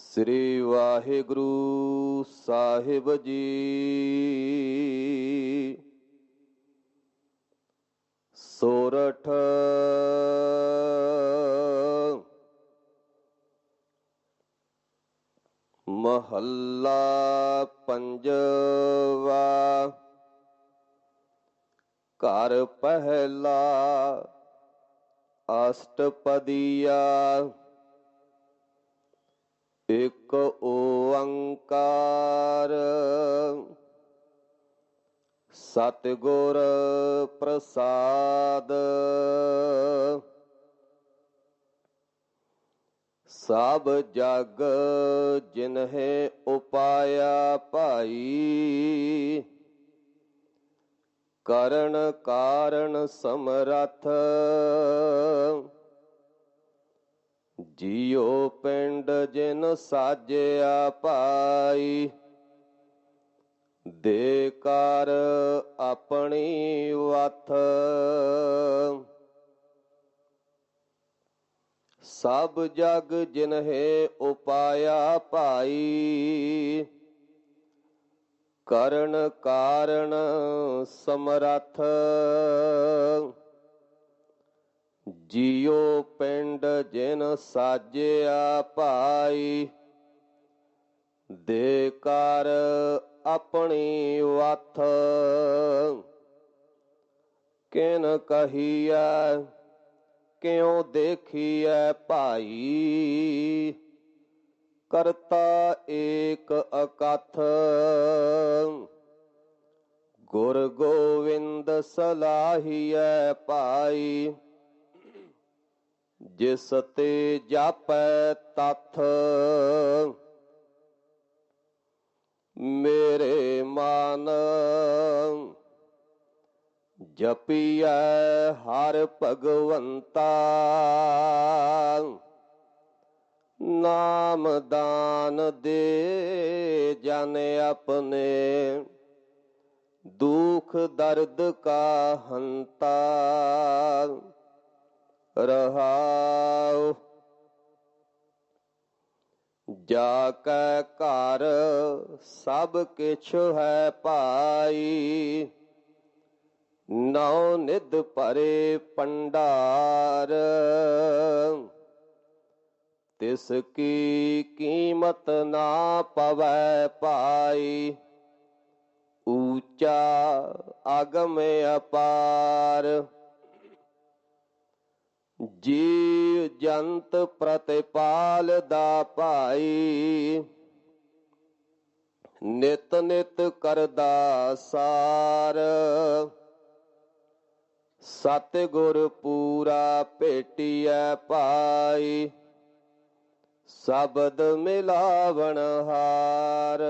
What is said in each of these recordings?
ਸ੍ਰੀ ਵਾਹਿਗੁਰੂ ਸਾਹਿਬ ਜੀ। ਸੋਰਠ ਮਹੱਲਾ ਪੰਜਵਾ। ਘਰ ਪਹਿਲਾ ਅਸ਼ਟਪਦੀਆ। ਇਕ ਓੰਕਾਰ। ਸਤਿਗੁਰ ਪ੍ਰਸਾਦ। ਸਭ ਜਗ ਜਿਨਹਿ ਉਪਾਇਆ ਭਾਈ। ਕਰਨ ਕਾਰਨ ਸਮਰਥ। ਜੀਉ ਪਿੰਡ ਜਿਨ ਸਾਜਿਆ ਪਾਈ। ਦੇ ਕਰ ਆਪਣੀ ਵਥ। ਸਭ ਜਗ ਜਿਨਹਿ ਉਪਾਇਆ ਭਾਈ ਕਰਨ ਕਾਰਨ ਸਮਰਥ। ਜੀਉ ਪਿੰਡ ਜਿਨ ਸਾਜਿਆ ਭਾਈ, ਦੇ ਕਰ ਆਪਣੀ ਵਥ। ਕਿਨ ਕਹੀਐ, ਕਿਉ ਦੇਖੀਐ ਭਾਈ? ਕਰਤਾ ਏਕ ਅਕਥ। ਗੁਰ ਗੋਵਿੰਦ ਸਲਾਹੀਐ ਭਾਈ। ਜਿਸ ਤੇ ਜਾਪੈ ਤਥ। ਮੇਰੇ ਮਨ, ਜਪੀਐ ਹਰ ਭਗਵੰਤਾ। ਨਾਮ ਦਾਨ ਦੇ ਜਨ ਆਪਣੇ, ਦੁਖ ਦਰਦ ਕਾ ਹੰਤਾ। ਰਹਾਉ। ਜਾ ਕੈ ਘਰ ਸਭ ਕਿਛ ਹੈ ਪਾਈ ਨੌ ਨਿਧ ਭਰੇ ਪੰਡਾਰ ਤਿਸ ਕੀ ਕੀਮਤ ਨਾ ਪਵੈ ਪਾਈ ਊਚਾ ਅਗਮ ਅਪਾਰ। ਜੀ ਜੰਤ ਪ੍ਰਤਿਪਾਲ ਦਾ ਭਾਈ, ਨਿਤ ਨਿਤ ਕਰਦਾ ਸਾਰ। ਸਤ ਗੁਰ ਪੂਰਾ ਭੇਟੀਐ ਭਾਈ, ਸ਼ਬਦ ਮਿਲਾਵਣ ਹਾਰ।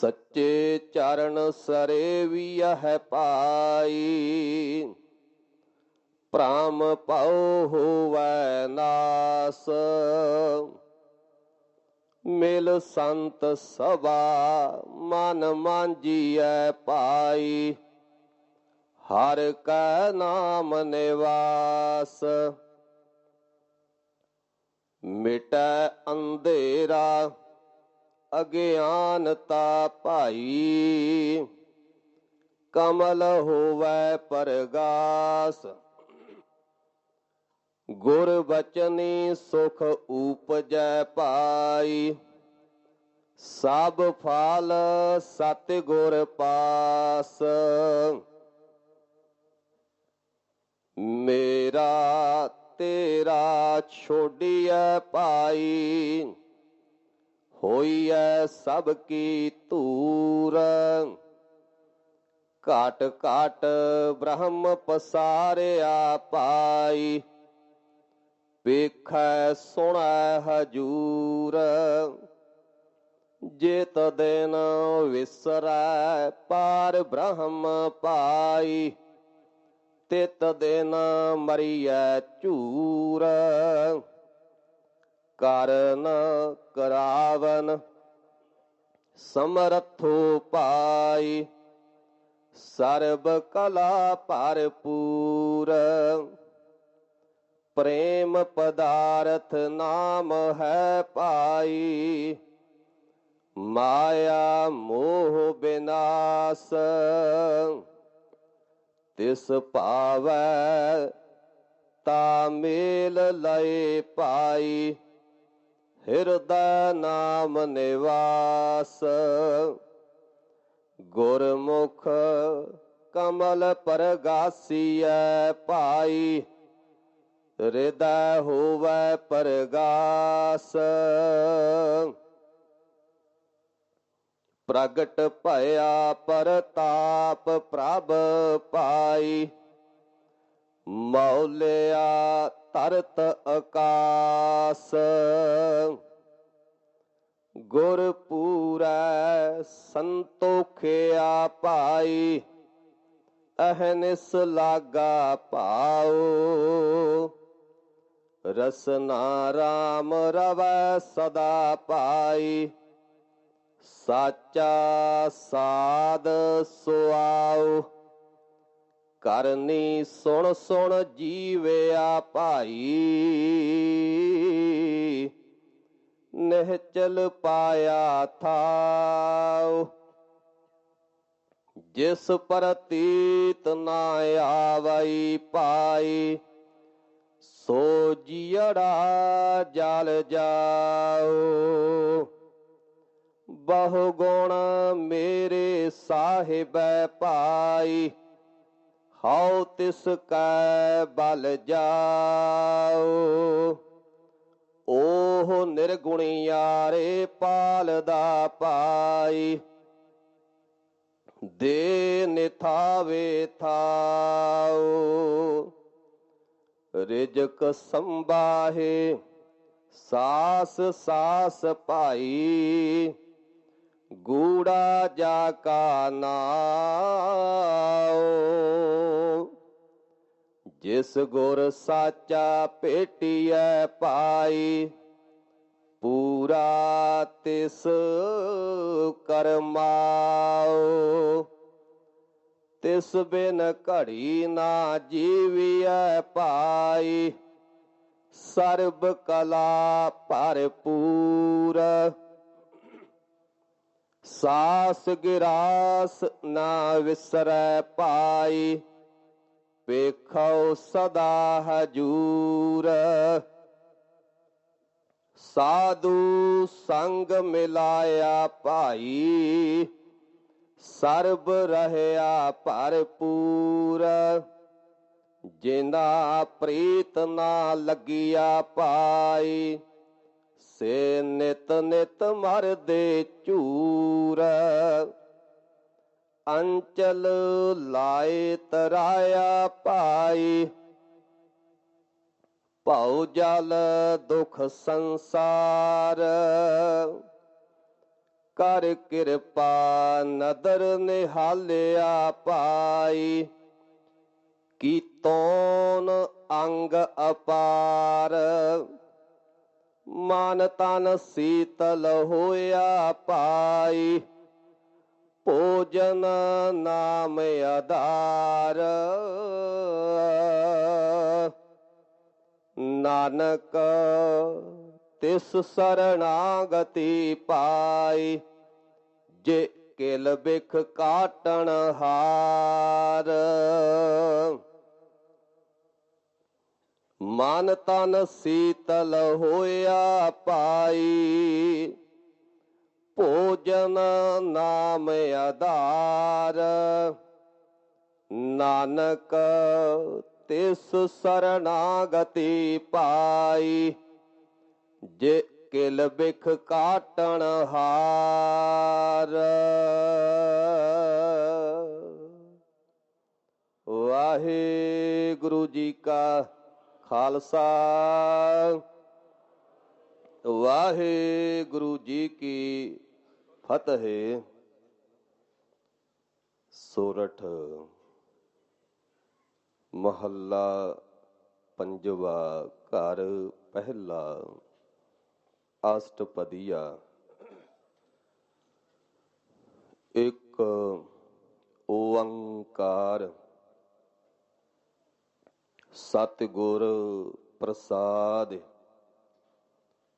ਸੱਚੇ ਚਰਨ ਸਰੇ ਵੀ ਹੈ ਪਾਈ। ਪ੍ਰਾਮ ਪਉ ਹੋਵੈ ਨਾਸ। ਮਿਲ ਸੰਤ ਸਭਾ ਮਨ ਮਾਂਜੀਐ ਪਾਈ। ਹਰ ਕਾ ਨਾਮ ਨਿਵਾਸ। ਮਿਟੈ ਅੰਧੇਰਾ ਅਗਿਆਨਤਾ ਭਾਈ। ਕਮਲ ਹੋਵੇ ਪਰਗਾਸ। ਗੁਰ ਬਚਨੀ ਸੁਖ ਉਪਜੈ ਪਾਈ। ਸਭ ਫਲ ਸਤ ਗੁਰ ਪਾਸ। ਮੇਰਾ ਤੇਰਾ ਛੋਡੀਐ ਪਾਈ ਹੋਈਐ ਸਭ ਕੀ ਧੂਰ। ਘਾਟ ਘਾਟ ਬ੍ਰਹਮ ਪਸਾਰਿਆ ਪਾਈ। ਵੇਖੈ, ਸੁਣੈ ਹਜੂਰ। ਜਿਤ ਦਿਨ ਵਿਸਰੈ ਪਾਰ ਬ੍ਰਹਮ ਪਾਈ। ਤਿਤ ਦਿਨ ਮਰੀਐ ਝੂਰ। ਕਰਨ ਕਰਾਵਨ, ਸਮਰਥੋ ਪਾਈ, ਸਰਬ ਕਲਾ ਭਰਪੂਰ। ਪ੍ਰੇਮ ਪਦਾਰਥ ਨਾਮ ਹੈ ਪਾਈ, ਮਾਇਆ ਮੋਹ ਬਿਨਾਸ਼। ਤਿਸ ਭਾਵੈ ਤਾ ਮੇਲ ਲਏ ਪਾਈ। ਹਿਰਦੈ ਨਾਮ ਨਿਵਾਸ। ਗੁਰਮੁਖ ਕਮਲ ਪਰਗਾਸੀਐ ਪਾਈ ਹਿਰਦੈ ਹੋਵੈ ਪਰਗਾਸ। ਪ੍ਰਗਟ ਭਇਆ ਪਰਤਾਪ ਪ੍ਰਭ ਪਾਈ ਮੌਲਿਆ ਤਰਤ ਆਕਾਸ। ਗੁਰ ਪੂਰੈ ਸੰਤੋਖਿਆ ਪਾਈ ਅਹਨਿਸ ਲਾਗਾ ਪਾਉ ਰਸਨਾ ਰਾਮ ਰਵੈ ਸਦਾ ਪਾਈ, ਸਾਚਾ ਸਾਧ ਸੁਆਉ। ਕਰਨੀ ਸੁਣ ਸੁਣ ਜੀਵਿਆ ਭਾਈ ਨਿਹਚਲ ਪਾਇਆ ਥਾਉ। ਜਿਸ ਪ੍ਰਤੀਤ ਨਾ ਆਵਈ ਪਾਈ, ਸੋ ਜੀੜਾ ਜਲ ਜਾਓ ਬਹੁ ਗੁਣ ਮੇਰੇ ਸਾਹਿਬ ਪਾਈ। ਹਉ ਤਿਸ ਕੈ ਬਲ ਜਾਓ। ਓਹ ਨਿਰਗੁਣਿਆਰੇ ਪਾਲਦਾ ਪਾਈ। ਦੇ ਨਿਥਾਵੇ ਥਾਉ। ਰਿਜਕ ਸੰਬਾਹੇ ਸਾਸ ਸਾਸ ਭਾਈ। ਗੂੜਾ ਜਾ ਕਾ ਨਾਉ। ਜਿਸ ਗੁਰ ਸਾਚਾ ਭੇਟੀਐ ਪਾਈ, ਪੂਰਾ ਤਿਸ ਕਰਮਾਉ। ਤਿਸ ਬਿਨ ਘੜੀ ਨਾ ਜੀਵੀਐ ਪਾਈ, ਸਰਬ ਕਲਾ ਭਰਪੂਰ। ਸਾਸ ਗਿਰਾਸ ਨਾ ਵਿਸਰੈ ਪਾਈ ਵੇਖੋ ਸਦਾ ਹਜੂਰ। ਸਾਧੂ ਸੰਗ ਮਿਲਾਇਆ ਭਾਈ, ਸਰਬ ਰਹਿਆ ਭਰਪੂਰ। ਜਿਨਾ ਪ੍ਰੀਤ ਨਾ ਲੱਗਿਆ ਪਾਈ ਸੇ ਨਿਤ ਨਿਤ ਮਰਦੇ ਝੂਰ ਅੰਚਲ ਲਾਏ ਤਰਾਇਆ ਪਾਈ। ਭਉ ਜਲ ਦੁਖ ਸੰਸਾਰ। ਕਰ ਕਿਰਪਾ ਨਦਰ ਨਿਹਾਲਿਆ ਪਾਈ। ਕੀਤੋਨ ਅੰਗ ਅਪਾਰ। ਮਨ ਤਨ ਸੀਤਲ ਹੋਇਆ ਪਾਈ, ਭੋਜਨ ਨਾਮ ਆਧਾਰ। ਨਾਨਕ ਤਿਸ ਸਰਣਾਗਤੀ ਪਾਈ, ਜੇ ਕਿਲ ਬਿਖ ਕਾਟਣ ਹਾਰ। ਮਨ ਤਨ ਸੀਤਲ ਹੋਇਆ ਪਾਈ। ਭੋਜਨ ਨਾਮ ਆਧਾਰ। ਨਾਨਕ ਤਿਸ ਸਰਣਾਗਤੀ ਪਾਈ। ਜੇ ਕਿਲ ਬਿਖ ਕਾਟਣ ਹਾਰ। ਵਾਹਿਗੁਰੂ ਜੀ ਕਾ ਖਾਲਸਾ ਵਾਹਿਗੁਰੂ ਜੀ ਕੀ ਫਤਿਹ ਸੋਰਠ ਮਹੱਲਾ ਪੰਜਵਾ ਘਰ ਪਹਿਲਾ ਅਸ਼ਟਪਦੀਆ ਇੱਕ ਓੰਕਾਰ ਸਤਿਗੁਰ ਪ੍ਰਸਾਦ।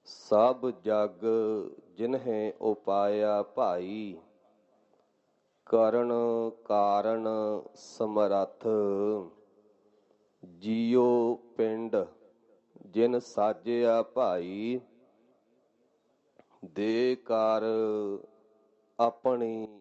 ਸਭ ਜਗ ਜਿਨਹਿ ਉਪਾਇਆ ਭਾਈ, ਕਰਨ ਕਾਰਨ ਸਮਰੱਥ। ਜੀਉ ਪਿੰਡ ਜਿਨ ਸਾਜਿਆ ਭਾਈ, ਦੇ ਕਰ ਆਪਣੀ